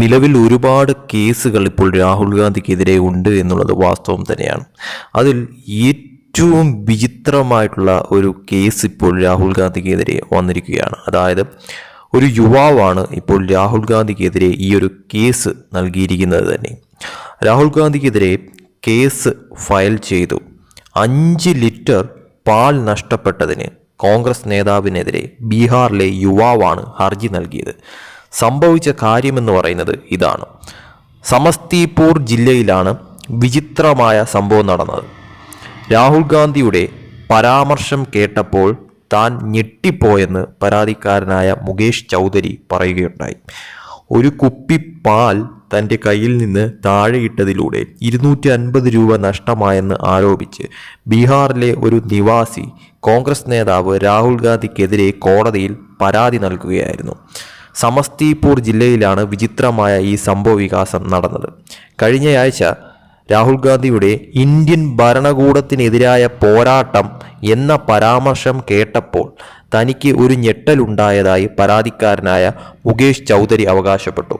നിലവിൽ ഒരുപാട് കേസുകൾ ഇപ്പോൾ രാഹുൽ ഗാന്ധിക്കെതിരെ ഉണ്ട് എന്നുള്ളത് വാസ്തവം തന്നെയാണ്. അതിൽ ഏറ്റവും വിചിത്രമായിട്ടുള്ള ഒരു കേസ് ഇപ്പോൾ രാഹുൽ ഗാന്ധിക്കെതിരെ വന്നിരിക്കുകയാണ്. അതായത് ഒരു യുവാവാണ് ഇപ്പോൾ രാഹുൽ ഗാന്ധിക്കെതിരെ ഈ ഒരു കേസ് നൽകിയിരിക്കുന്നത് തന്നെ. രാഹുൽ ഗാന്ധിക്കെതിരെ കേസ് ഫയൽ ചെയ്തു. അഞ്ച് ലിറ്റർ പാൽ നഷ്ടപ്പെട്ടതിന് കോൺഗ്രസ് നേതാവിനെതിരെ ബീഹാറിലെ യുവാവാണ് ഹർജി നൽകിയത്. സംഭവിച്ച കാര്യമെന്ന് പറയുന്നത് ഇതാണ്. സമസ്തിപൂർ ജില്ലയിലാണ് വിചിത്രമായ സംഭവം നടന്നത്. രാഹുൽ ഗാന്ധിയുടെ പരാമർശം കേട്ടപ്പോൾ താൻ ഞെട്ടിപ്പോയെന്ന് പരാതിക്കാരനായ മുകേഷ് ചൗധരി പറയുകയുണ്ടായി. ഒരു കുപ്പി പാൽ തന്റെ കയ്യിൽ നിന്ന് താഴെയിട്ടതിലൂടെ ഇരുന്നൂറ്റി അൻപത് രൂപ നഷ്ടമായെന്ന് ആരോപിച്ച് ബീഹാറിലെ ഒരു നിവാസി കോൺഗ്രസ് നേതാവ് രാഹുൽ ഗാന്ധിക്കെതിരെ കോടതിയിൽ പരാതി നൽകുകയായിരുന്നു. സമസ്തിപൂർ ജില്ലയിലാണ് വിചിത്രമായ ഈ സംഭവവികാസം നടന്നത്. കഴിഞ്ഞയാഴ്ച രാഹുൽ ഗാന്ധിയുടെ ഇന്ത്യൻ ഭരണകൂടത്തിനെതിരായ പോരാട്ടം എന്ന പരാമർശം കേട്ടപ്പോൾ തനിക്ക് ഒരു ഞെട്ടലുണ്ടായതായി പരാതിക്കാരനായ മുകേഷ് ചൗധരി അവകാശപ്പെട്ടു.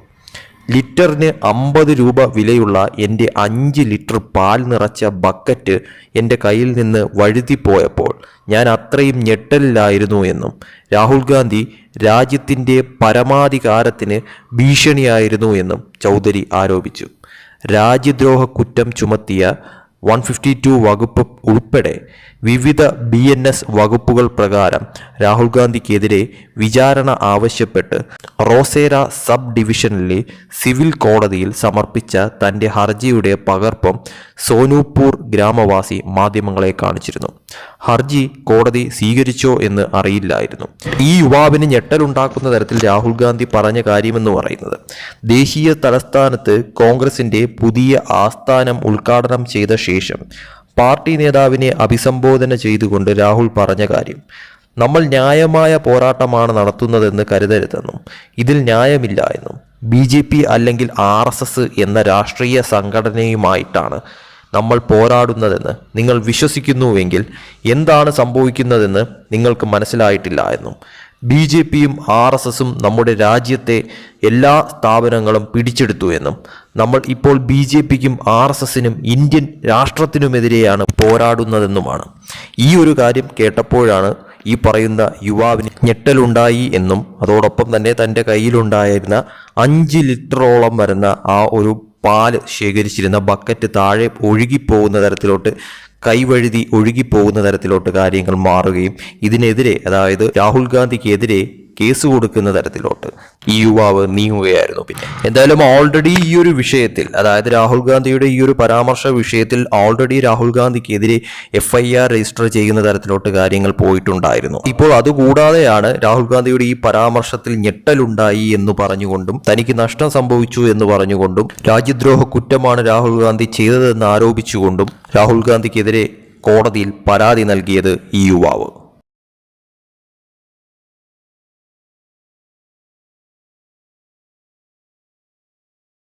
ലിറ്ററിന് അമ്പത് രൂപ വിലയുള്ള എന്റെ അഞ്ച് ലിറ്റർ പാൽ നിറച്ച ബക്കറ്റ് എന്റെ കയ്യിൽ നിന്ന് വഴുതിപ്പോയപ്പോൾ ഞാൻ അത്രയും ഞെട്ടലിലായിരുന്നു എന്നും രാഹുൽ ഗാന്ധി രാജ്യത്തിന്റെ പരമാധികാരത്തിന് ഭീഷണിയായിരുന്നു എന്നും ചൗധരി ആരോപിച്ചു. രാജ്യദ്രോഹ കുറ്റം ചുമത്തിയ വൺ ഫിഫ്റ്റി ടു വകുപ്പ് ഉൾപ്പെടെ വിവിധ ബി എൻ എസ് വകുപ്പുകൾ പ്രകാരം രാഹുൽ ഗാന്ധിക്കെതിരെ വിചാരണ ആവശ്യപ്പെട്ട് റോസേര സബ് ഡിവിഷനിലെ സിവിൽ കോടതിയിൽ സമർപ്പിച്ച തന്റെ ഹർജിയുടെ പകർപ്പം സോനൂപൂർ ഗ്രാമവാസി മാധ്യമങ്ങളെ കാണിച്ചിരുന്നു. ഹർജി കോടതി സ്വീകരിച്ചോ എന്ന് അറിയില്ലായിരുന്നു. ഈ യുവാവിന് ഞെട്ടലുണ്ടാക്കുന്ന തരത്തിൽ രാഹുൽ ഗാന്ധി പറഞ്ഞ കാര്യമെന്ന് പറയുന്നത് ദേശീയ തലസ്ഥാനത്ത് കോൺഗ്രസിന്റെ പുതിയ ആസ്ഥാനം ഉദ്ഘാടനം ചെയ്ത ശേഷം പാർട്ടി നേതാവിനെ അഭിസംബോധന ചെയ്തുകൊണ്ട് രാഹുൽ പറഞ്ഞ കാര്യം നമ്മൾ ന്യായമായ പോരാട്ടമാണ് നടത്തുന്നതെന്ന് കരുതരുതെന്നും ഇതിൽ ന്യായമില്ല എന്നും ബി ജെ പി അല്ലെങ്കിൽ ആർ എസ് എസ് എന്ന രാഷ്ട്രീയ സംഘടനയുമായിട്ടാണ് നമ്മൾ പോരാടുന്നതെന്ന് നിങ്ങൾ വിശ്വസിക്കുന്നുവെങ്കിൽ എന്താണ് സംഭവിക്കുന്നതെന്ന് നിങ്ങൾക്ക് മനസ്സിലായിട്ടില്ല എന്നും ബി ജെ പിയും ആർ എസ് എസും നമ്മുടെ രാജ്യത്തെ എല്ലാ സ്ഥാപനങ്ങളും പിടിച്ചെടുത്തു എന്നും നമ്മൾ ഇപ്പോൾ ബി ജെ പിക്കും ആർ എസ് എസിനും ഇന്ത്യൻ രാഷ്ട്രത്തിനുമെതിരെയാണ് പോരാടുന്നതെന്നുമാണ്. ഈ ഒരു കാര്യം കേട്ടപ്പോഴാണ് ഈ പറയുന്ന യുവാവിന് ഞെട്ടലുണ്ടായി എന്നും അതോടൊപ്പം തന്നെ തന്റെ കയ്യിലുണ്ടായിരുന്ന അഞ്ച് ലിറ്ററോളം വരുന്ന ആ ഒരു പാൽ ശേഖരിച്ചിരുന്ന ബക്കറ്റ് താഴെ ഒഴുകിപ്പോകുന്ന തരത്തിലോട്ട് കൈവഴുതി ഒഴുകിപ്പോകുന്ന തരത്തിലോട്ട് കാര്യങ്ങൾ മാറുകയും ഇതിനെതിരെ അതായത് രാഹുൽ ഗാന്ധിക്കെതിരെ കേസ് കൊടുക്കുന്ന തരത്തിലോട്ട്. ഈ യുവാവ് നീങ്ങുകയായിരുന്നു പിന്നെ. എന്തായാലും ഓൾറെഡി ഈ ഒരു വിഷയത്തിൽ അതായത് രാഹുൽ ഗാന്ധിയുടെ ഈ ഒരു പരാമർശ വിഷയത്തിൽ ഓൾറെഡി രാഹുൽ ഗാന്ധിക്കെതിരെ എഫ് ഐ ആർ രജിസ്റ്റർ ചെയ്യുന്ന തരത്തിലോട്ട് കാര്യങ്ങൾ പോയിട്ടുണ്ടായിരുന്നു. ഇപ്പോൾ അതുകൂടാതെയാണ് രാഹുൽ ഗാന്ധിയുടെ ഈ പരാമർശത്തിൽ ഞെട്ടലുണ്ടായി എന്ന് പറഞ്ഞുകൊണ്ടും തനിക്ക് നഷ്ടം സംഭവിച്ചു എന്ന് പറഞ്ഞുകൊണ്ടും രാജ്യദ്രോഹ കുറ്റമാണ് രാഹുൽ ഗാന്ധി ചെയ്തതെന്ന് ആരോപിച്ചുകൊണ്ടും രാഹുൽ ഗാന്ധിക്കെതിരെ കോടതിയിൽ പരാതി നൽകിയത് ഈ യുവാവ്.